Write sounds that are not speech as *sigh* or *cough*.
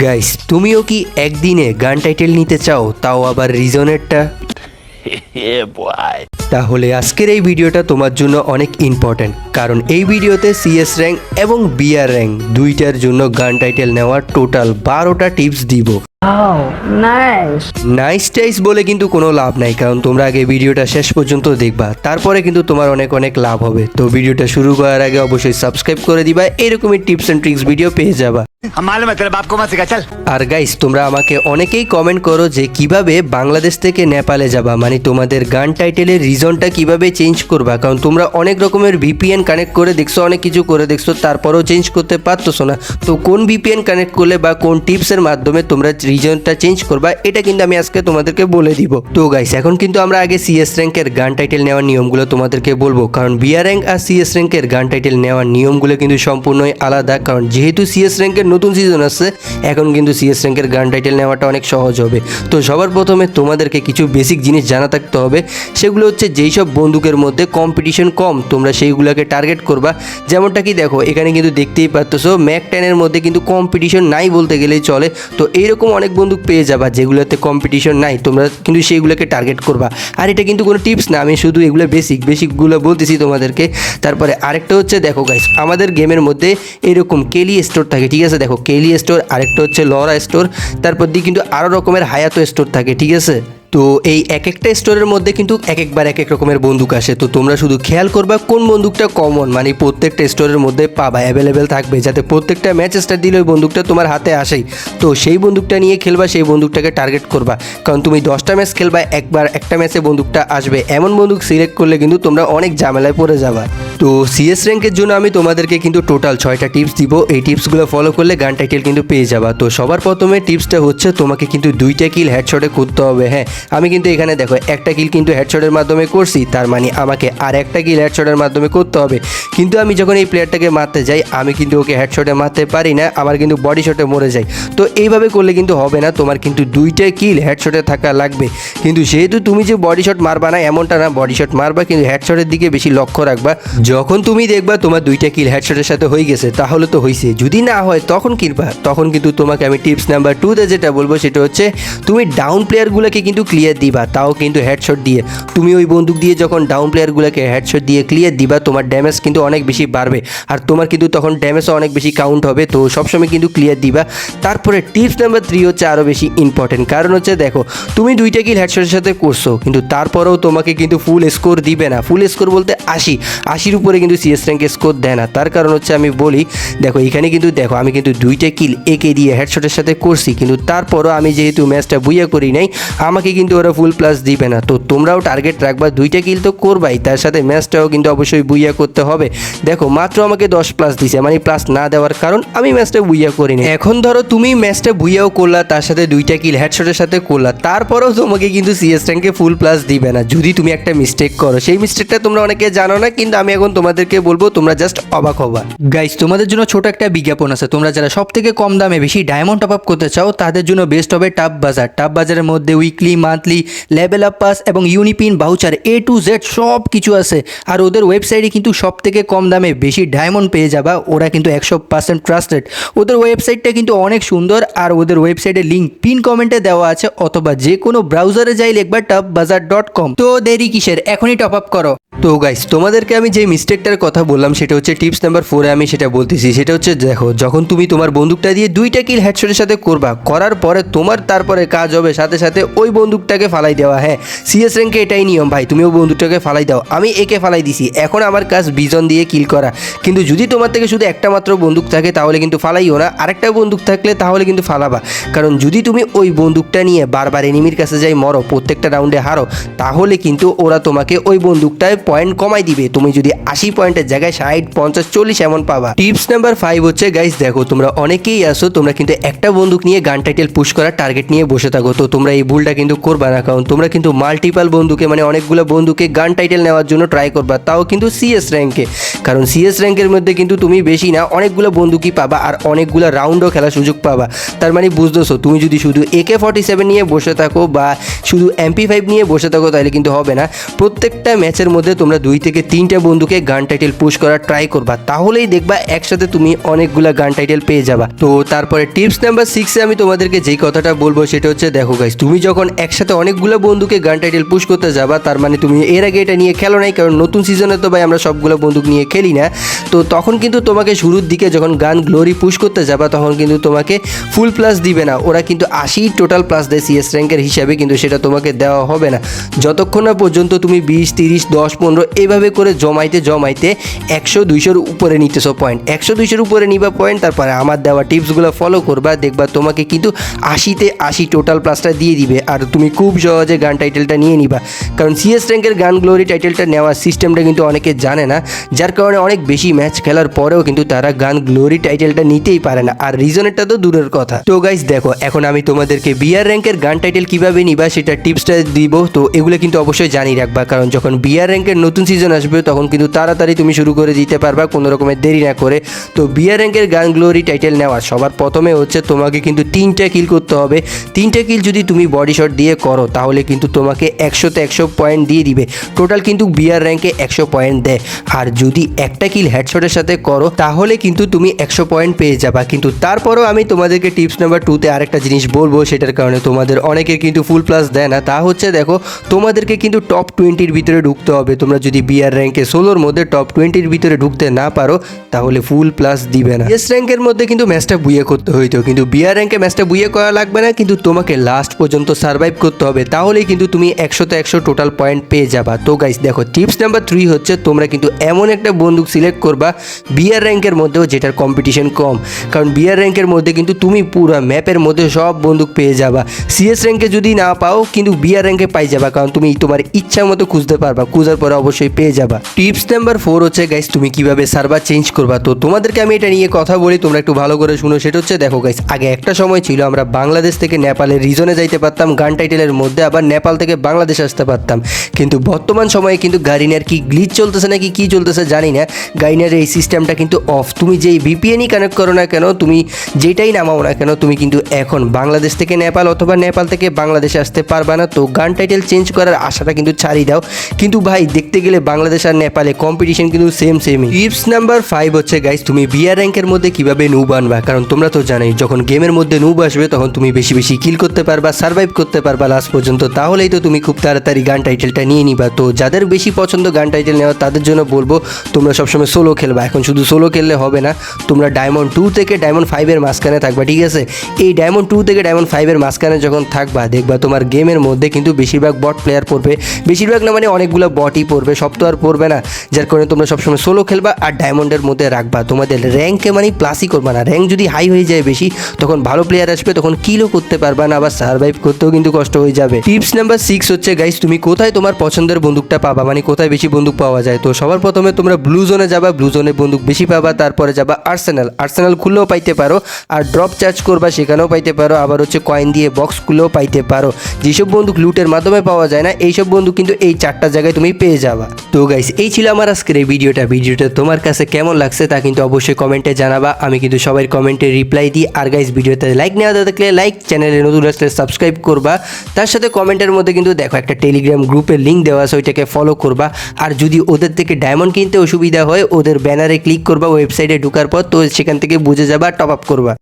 Guys তুমিও কি একদিনে গান টাইটেল নিতে চাও তাও আবার রিজনেরটা. *laughs* তাহলে আজকের এই ভিডিওটা তোমার জন্য অনেক ইম্পর্ট্যান্ট কারণ এই ভিডিওতে সিএস র্যাঙ্ক এবং বিআর র্যাঙ্ক দুইটার জন্য গান টাইটেল নেওয়ার টোটাল বারোটা টিপস দিব। নাইস টাইস বলে কিন্তু কোনো লাভ নাই কারণ তোমরা আগে ভিডিওটা শেষ পর্যন্ত দেখবা তারপরে কিন্তু তোমার অনেক অনেক লাভ হবে। তো ভিডিওটা শুরু করার আগে অবশ্যই সাবস্ক্রাইব করে দিবা এরকমই টিপস এন্ড ট্রিক্স ভিডিও পেয়ে যাবা। আর গাইস তোমরা আমাকে অনেকেই কমেন্ট করো যে কীভাবে বাংলাদেশ থেকে নেপালে যাবা মানে তোমাদের গান টাইটেলের রিজন রিজনটা কীভাবে চেঞ্জ করবা? কারণ তোমরা অনেক রকমের ভিপিএন কানেক্ট করে দেখছ, অনেক কিছু করে দেখছ, তারপরেও চেঞ্জ করতে পারতেছো না তো কোন ভিপিএন কানেক্ট করলে বা কোন টিপসের মাধ্যমে তোমরা রিজনটা চেঞ্জ করবা, এটা কিন্তু আমি আজকে তোমাদেরকে বলে দিব। তো গাইস এখন কিন্তু আমরা আগে সিএস র্যাঙ্কের গান টাইটেল নেওয়ার নিয়মগুলো তোমাদেরকে বলব। কারণ বিআর র্যাঙ্ক আর সিএস র্যাঙ্কের গান টাইটেল নেওয়ার নিয়মগুলো কিন্তু সম্পূর্ণই আলাদা। কারণ যেহেতু সিএস র্যাঙ্কের নতুন সিজন আসছে, এখন কিন্তু সিএস র্যাঙ্কের গান টাইটেল নেওয়াটা অনেক সহজ হবে। তো সবার প্রথমে তোমাদেরকে কিছু বেসিক জিনিস জানা থাকতে হবে, সেগুলো হচ্ছে যেই সব বন্দুকের মধ্যে কম্পিটিশন কম, তোমরা সেইগুলোকে টার্গেট করবা। যেমনটা কি দেখো, এখানে কিন্তু দেখতেই পারতেছো ম্যাক টেনের মধ্যে কিন্তু কম্পিটিশন নাই বলতে গেলেই চলে। তো এইরকম অনেক বন্দুক পেয়ে যাবা যেগুলোতে কম্পিটিশন নাই, তোমরা কিন্তু সেইগুলোকে টার্গেট করবা। আর এটা কিন্তু কোনো টিপস না, আমি শুধু এগুলো বেসিক বেসিকগুলো বলতেছি তোমাদেরকে। তারপরে আরেকটা হচ্ছে, দেখো গাইস আমাদের গেমের মধ্যে এরকম কেলি স্টোর থাকে, ঠিক আছে? দেখো কেলি স্টোর আরেকটা হচ্ছে লরা স্টোর তারপর দিয়ে কিন্তু আরও রকমের হায়াতো স্টোর থাকে, ঠিক আছে? তো এই এক একটা স্টোরের মধ্যে কিন্তু এক একবার এক এক রকমের বন্দুক আসে। তো তোমরা শুধু খেয়াল করবা কোন বন্দুকটা কমন মানে প্রত্যেকটা স্টোরের মধ্যে পাবা অ্যাভেলেবেল থাকবে, যাতে প্রত্যেকটা ম্যাচ স্টার দিলে ওই বন্দুকটা তোমার হাতে আসেই। তো সেই বন্দুকটা নিয়ে খেলবা, সেই বন্দুকটাকে টার্গেট করবা। কারণ তুমি দশটা ম্যাচ খেলবা, একবার একটা ম্যাচে বন্দুকটা আসবে। এমন বন্দুক সিলেক্ট করলে কিন্তু তোমরা অনেক ঝামেলায় পড়ে যাবা। তো সিএস র্যাঙ্কের জন্য আমি তোমাদেরকে কিন্তু টোটাল ছয়টা টিপস দিব। এই টিপসগুলো ফলো করলে গান টাইটেল কিন্তু পেয়ে যাবা। তো সবার প্রথমে টিপসটা হচ্ছে, তোমাকে কিন্তু দুইটা কিল হেডশটে করতে হবে হ্যাঁ? আমি কিন্তু এখানে দেখো, একটা কিল কিন্তু হেডশটের মাধ্যমে করছি, তার মানে আমাকে আর একটা কিল হেডশটের মাধ্যমে করতে হবে। কিন্তু আমি যখন এই প্লেয়ারটাকে মারতে যাই, আমি কিন্তু ওকে হেডশটে মারতে পারি না, আমার কিন্তু বডি শটে মরে যায়। তো এইভাবে করলে কিন্তু হবে না, তোমার কিন্তু দুইটা কিল হেডশটে থাকা লাগবে। কিন্তু যেহেতু তুমি যে বডি শট মারবা না, এমনটা না বডি শট মারবা, কিন্তু হেডশটের দিকে বেশি লক্ষ্য রাখবা। যখন তুমি দেখবা তোমার দুইটা কিল হেডশটের সাথে হয়ে গেছে, তাহলে তো হয়েছে যদি না হয়, তখন কিনবা। তখন কিন্তু তোমাকে আমি টিপস নাম্বার টু টুতে যেটা বলব, সেটা হচ্ছে তুমি ডাউন প্লেয়ারগুলোকে কিন্তু ক্লিয়ার দিবা, তাও কিন্তু হেডশট দিয়ে। তুমি ওই বন্দুক দিয়ে যখন ডাউন প্লেয়ারগুলোকে হেডশট দিয়ে ক্লিয়ার দিবা, তোমার ড্যামেজ কিন্তু অনেক বেশি বাড়বে। আর তোমার কিন্তু তখন ড্যামেজও অনেক বেশি কাউন্ট হবে, তো সবসময় কিন্তু ক্লিয়ার দিবা। তারপরে টিপস নাম্বার থ্রি হচ্ছে আরও বেশি ইম্পর্টেন্ট কারণ হচ্ছে দেখো, তুমি দুইটা কিল হেডশটের সাথে করছ, কিন্তু তারপরেও তোমাকে কিন্তু ফুল স্কোর দিবে না। ফুল স্কোর বলতে আশি। আশির উপরে কিন্তু সিএস র্যাঙ্কে স্কোর দেয় না। তার কারণ হচ্ছে আমি বলি, দেখো, এখানে কিন্তু দেখো, আমি কিন্তু দুইটা কিল একে দিয়ে হেডশটের সাথে করছি, কিন্তু তারপরও আমি যেহেতু ম্যাচটা বুইয়া করি নাই, আমাকে কিন্তু ওরা ফুল প্লাস দিবে না। তো তোমরাও টার্গেট রাখবা, দুইটা কিল তো করবাই, তার সাথে ম্যাচটাও কিন্তু অবশ্যই বুইয়া করতে হবে। দেখো, মাত্র আমাকে দশ প্লাস দিছে মানে প্লাস না দেওয়ার কারণ আমি ম্যাচটা বুইয়া করিনি এখন ধরো, তুমি ম্যাচটা বুইয়াও করলা, তার সাথে দুইটা কিল হেডশটের সাথে করলা, তারপরেও তোমাকে কিন্তু সিএস র্যাঙ্কে ফুল প্লাস দিবে না। যদি তুমি একটা মিস্টেক করো, সেই মিস্টেকটা তোমরা অনেকে জানো না, কিন্তু আমি এখন তোমাদেরকে বলব, তোমরা জাস্ট অবাক হবা। গাইস তোমাদের জন্য ছোট একটা বিজ্ঞাপন আছে। তোমরা যারা সব থেকে কম দামে বেশি ডায়মন্ড টপ আপ করতে চাও, তাদের জন্য বেস্ট হবে টাপ বাজার টাপ বাজারের মধ্যে weekly monthly level up pass এবং UniPin voucher A to Z সব কিছু আছে। আর ওদের ওয়েবসাইটে কিন্তু সব থেকে কম দামে বেশি ডায়মন্ড পেয়ে যাবা। ওরা কিন্তু একশো পার্সেন্ট ট্রাস্টেড ওদের ওয়েবসাইটটা কিন্তু অনেক সুন্দর। আর ওদের ওয়েবসাইটের লিঙ্ক পিন কমেন্টে দেওয়া আছে, অথবা যে কোনো ব্রাউজারে যাই লিখবা টাপ বাজার ডট কম তো দেরি কিসের? এখনই টপ আপ করো। তো গাইস তোমাদেরকে আমি যে মিস্টেকটার কথা বললাম, সেটা হচ্ছে টিপস নাম্বার ফোরে আমি সেটা বলতেছি। সেটা হচ্ছে দেখো, যখন তুমি তোমার বন্দুকটা দিয়ে দুইটা কিল হেডশটের সাথে করবা, করার পরে তোমার তারপরে কাজ হবে, সাথে সাথে ওই বন্দুকটাকে ফালাই দেওয়া। হ্যাঁ সিএস র্যাঙ্কে এটাই নিয়ম, ভাই, তুমি ওই বন্দুকটাকে ফালাই দাও। আমি একে ফালাই দিছি, এখন আমার কাজ বিজন দিয়ে কিল করা। কিন্তু যদি তোমার থেকে শুধু একটা মাত্র বন্দুক থাকে, তাহলে কিন্তু ফালাইও না। আরেকটা বন্দুক থাকলে, তাহলে কিন্তু ফালাবা। কারণ যদি তুমি ওই বন্দুকটা নিয়ে বারবার এনিমির কাছে যাই মরো, প্রত্যেকটা রাউন্ডে হারো, তাহলে কিন্তু ওরা তোমাকে ওই বন্দুকটায় পয়েন্ট কমাই দিবে। তুমি যদি আশি পয়েন্টের জায়গায় ষাট, পঞ্চাশ, চল্লিশ এমন পাবা। টিপস নাম্বার ফাইভ হচ্ছে গাইস দেখো, তোমরা অনেকেই আসো তোমরা কিন্তু একটা বন্দুক নিয়ে গান টাইটেল পুশ করার টার্গেট নিয়ে বসে থাকো। তো তোমরা এই ভুলটা কিন্তু করবা না, কারণ তোমরা কিন্তু মাল্টিপাল বন্দুকে মানে অনেকগুলো বন্দুকে গান টাইটেল নেওয়ার জন্য ট্রাই করবা, তাও কিন্তু সিএস র্যাঙ্কে কারণ সিএস র্যাঙ্কের মধ্যে কিন্তু তুমি বেশি না, অনেকগুলো বন্দুকই পাবা আর অনেকগুলো রাউন্ডও খেলার সুযোগ পাবা। তার মানে বুঝতেছো, তুমি যদি শুধু একে ফর্টি সেভেন নিয়ে বসে থাকো বা শুধু এমপি ফাইভ নিয়ে বসে থাকো, তাহলে কিন্তু হবে না। প্রত্যেকটা ম্যাচের মধ্যে মধ্যে তোমরা দুই থেকে তিনটা বন্ধুকে গান টাইটেল পুশ করার ট্রাই করবা। তাহলেই দেখবা একসাথে তুমি অনেকগুলা গান টাইটেল পেয়ে যাবা। তো তারপরে টিপস নাম্বার সিক্সে আমি তোমাদেরকে যেই কথাটা বলব সেটা হচ্ছে দেখো গাইস তুমি যখন একসাথে অনেকগুলো বন্ধুকে গান টাইটেল পুশ করতে যাবা, তার মানে তুমি এর আগে এটা নিয়ে খেলো নাই, কারণ নতুন সিজনে তো ভাই আমরা সবগুলো বন্দুক নিয়ে খেলি না। তো তখন কিন্তু তোমাকে শুরুর দিকে যখন গান গ্লোরি পুশ করতে যাবা, তখন কিন্তু তোমাকে ফুল প্লাস দিবে না। ওরা কিন্তু আশি টোটাল প্লাস দেয় সিএস র্যাঙ্কের হিসাবে কিন্তু সেটা তোমাকে দেওয়া হবে না। যতক্ষণ না পর্যন্ত তুমি বিশ, তিরিশ, দশ পনেরো, এভাবে করে জমাইতে জমাইতে একশো দুইশোর উপরে নিতেছো পয়েন্ট একশো দুইশোর উপরে নিবা পয়েন্ট তারপরে আমার দেওয়া টিপসগুলো ফলো করবা, দেখবা তোমাকে কিন্তু আশিতে আশি টোটাল প্লাসটা দিয়ে দিবে। আর তুমি খুব সহজে গান টাইটেলটা নিয়ে নিবা। কারণ সিএস র্যাঙ্কের গান গ্লোরি টাইটেলটা নেওয়ার সিস্টেমটা কিন্তু অনেকে জানে না, যার কারণে অনেক বেশি ম্যাচ খেলার পরেও কিন্তু তারা গান গ্লোরি টাইটেলটা নিতেই পারে না। আর রিজনেরটা তো দূরের কথা। তো গাইস দেখো, এখন আমি তোমাদেরকে বিআর র্যাঙ্কের গান টাইটেল কীভাবে নিবা, সেটা টিপসটা দিব। তো এগুলো কিন্তু অবশ্যই জানিয়ে রাখবা। কারণ যখন বিআর র্যাঙ্কের নতুন সিজন আসবে, তখন কিন্তু তাড়াতাড়ি তুমি শুরু করে দিতে পারবা, কোনো রকমের দেরি না করে। তো বিআর র্যাঙ্কের গান গ্লোরি টাইটেল নেওয়া, সবার প্রথমে হচ্ছে তোমাকে কিন্তু তিনটা কিল করতে হবে। তিনটা কিল যদি তুমি বডি শট দিয়ে করো, তাহলে কিন্তু তোমাকে একশোতে একশো পয়েন্ট দিয়ে দিবে। টোটাল কিন্তু বিআর র্যাঙ্কে একশো পয়েন্ট দেয়। আর যদি একটা কিল হেডশটের সাথে করো, তাহলে কিন্তু তুমি একশো পয়েন্ট পেয়ে যাবা। কিন্তু তারপরও আমি তোমাদেরকে টিপস নাম্বার টুতে আরেকটা জিনিস বলব, সেটার কারণে তোমাদের অনেকের কিন্তু ফুল প্লাস দেয় না। তা হচ্ছে দেখো, তোমাদেরকে কিন্তু টপ টোয়েন্টির ভিতরে ঢুকতে হবে। তোমরা যদি বিআর র্যাঙ্কে ষোলোর মধ্যে টপ টোয়েন্টির ভিতরে ঢুকতে না পারো, তাহলে ফুল প্লাস দিবে না। এস র্যাঙ্কের মধ্যে কিন্তু ম্যাচটা বুয়ে করতে হইতো, কিন্তু বিআর র্যাঙ্কে ম্যাচটা বুয়ে করা লাগবে না, কিন্তু তোমাকে লাস্ট পর্যন্ত সার্ভাইভ করতে হবে। তাহলেই কিন্তু তুমি একশোতে একশো টোটাল পয়েন্ট পেয়ে যাবা। তো গাইস দেখো টিপস নাম্বার থ্রি হচ্ছে, তোমরা কিন্তু এমন একটা বন্দুক সিলেক্ট করবা বিআর র্যাঙ্কের মধ্যেও যেটার কম্পিটিশন কম। কারণ বিআর র্যাঙ্কের মধ্যে কিন্তু তুমি পুরো ম্যাপের মধ্যে সব বন্দুক পেয়ে যাবা। সিএস র্যাঙ্কে যদি না পাও, কিন্তু বিআর র্যাঙ্কে পাই যাবা, কারণ তুমি তোমার ইচ্ছা মতো খুঁজতে পারবা। খুঁজার পরে অবশ্যই পেয়ে যাবা। টিপস নাম্বার ফোর হচ্ছে গাইস তুমি কীভাবে সার্ভার চেঞ্জ করবা? তো তোমাদেরকে আমি এটা নিয়ে কথা বলি, তোমরা একটু ভালো করে শুনো। সেটা হচ্ছে, দেখো গাইস আগে একটা সময় ছিল, আমরা বাংলাদেশ থেকে নেপালের রিজনে যাইতে পারতাম, গান টাইটেলের মধ্যে আবার নেপাল থেকে বাংলাদেশ আসতে পারতাম। কিন্তু বর্তমান সময়ে কিন্তু গাড়িনার কি গ্লিচ চলতেছে নাকি কি চলতেছে জানি না। গাইনার এই সিস্টেমটা কিন্তু অফ তুমি যেই ভিপিএনই কানেক্ট করো না কেন, তুমি যেটাই নামাও না কেন, তুমি কিন্তু এখন বাংলাদেশ থেকে নেপাল অথবা নেপাল থেকে বাংলাদেশে আসতে পারবা না। তো গান টাইটেল চেঞ্জ করার আশাটা কিন্তু ছাড়িয়ে দাও। কিন্তু ভাই দেখতে গেলে বাংলাদেশ আর নেপালে কম্পিটিশন কিন্তু সেম সেমই টিপস নাম্বার ফাইভ হচ্ছে গাইস তুমি বিয়ার র্যাঙ্কের মধ্যে কীভাবে নুব আনবা? কারণ তোমরা তো জানোই, যখন গেমের মধ্যে নুব আসবে, তখন তুমি বেশি বেশি কিল করতে পারবা সার্ভাইভ করতে পারবা লাস্ট পর্যন্ত। তাহলেই তো তুমি খুব তাড়াতাড়ি গান টাইটেলটা নিয়ে নিবা। তো যাদের বেশি পছন্দ গান টাইটেল নেওয়া, তাদের জন্য বলব, তোমরা সবসময় সোলো খেলবা। এখন শুধু সোলো খেললে হবে না, তোমরা ডায়মন্ড টু থেকে ডায়মন্ড ফাইভের মাঝখানে থাকবা, ঠিক আছে? এই ডায়মন্ড টু থেকে ডায়মন্ড ফাইভের মাঝখানে যখন থাকবা, দেখবা তোমার গেমের মধ্যে কিন্তু বেশিরভাগ বট প্লেয়ার পড়বে। বেশিরভাগ না মানে অনেকগুলো বটই পড়বে সব তো আর পড়বে না। যার কারণে তোমরা সবসময় সোলো খেলবা আর ডায়মন্ডের মধ্যে রাখবা। তোমাদের র্যাঙ্কে মানে প্লাসই করবা না। র্যাঙ্ক যদি হাই হয়ে যায় বেশি, তখন ভালো প্লেয়ার আসবে, তখন কিলও করতে পারবা না, আবার সার্ভাইভ করতেও কিন্তু কষ্ট হয়ে যাবে। টিপস নাম্বার সিক্স হচ্ছে গাইস তুমি কোথায় তোমার পছন্দের বন্দুকটা পাবা? মানে কোথায় বেশি বন্দুক পাওয়া যায়? তো সবার প্রথমে তোমরা ব্লু জোনে যাবা। ব্লু জোনে বন্দুক বেশি পাবা, তারপরে যাবা আর্সেনাল আর্সেনাল খুললেও পাইতে পারো আর ড্রপ চার্জ করবা, সেখানেও পাইতে পারো। আবার হচ্ছে কয়েন দিয়ে বক্স খুলেও পাইতে পারো। যেসব বন্দুক লুটের মাধ্যমে পাওয়া যায় না, এইসব বন্দুক কিন্তু এই চারটা জায়গায় তুমি পেয়ে যাবা। তো গাইস এই ছিল আমার আজকের এই ভিডিওটা। ভিডিওটা তোমার কাছে কেমন লাগছে তা কিন্তু অবশ্যই কমেন্টে জানাবা। আমি কিন্তু সবাই কমেন্টে রিপ্লাই দিই। আর গাইস ভিডিওতে লাইক নেওয়া থাকলে লাইক চ্যানেলে নতুন আসলে সাবস্ক্রাইব করবা। তার সাথে কমেন্টের মধ্যে কিন্তু দেখো, একটা টেলিগ্রাম গ্রুপের লিঙ্ক দেওয়া আছে, ওইটাকে ফলো করবা। আর যদি ওদের থেকে ডায়মন্ড কিনতে অসুবিধা হয়, ওদের ব্যানারে ক্লিক করবা ওয়েবসাইটে ঢোকার পর, তো সেখান থেকে বুঝে যাবা টপ আপ করবা।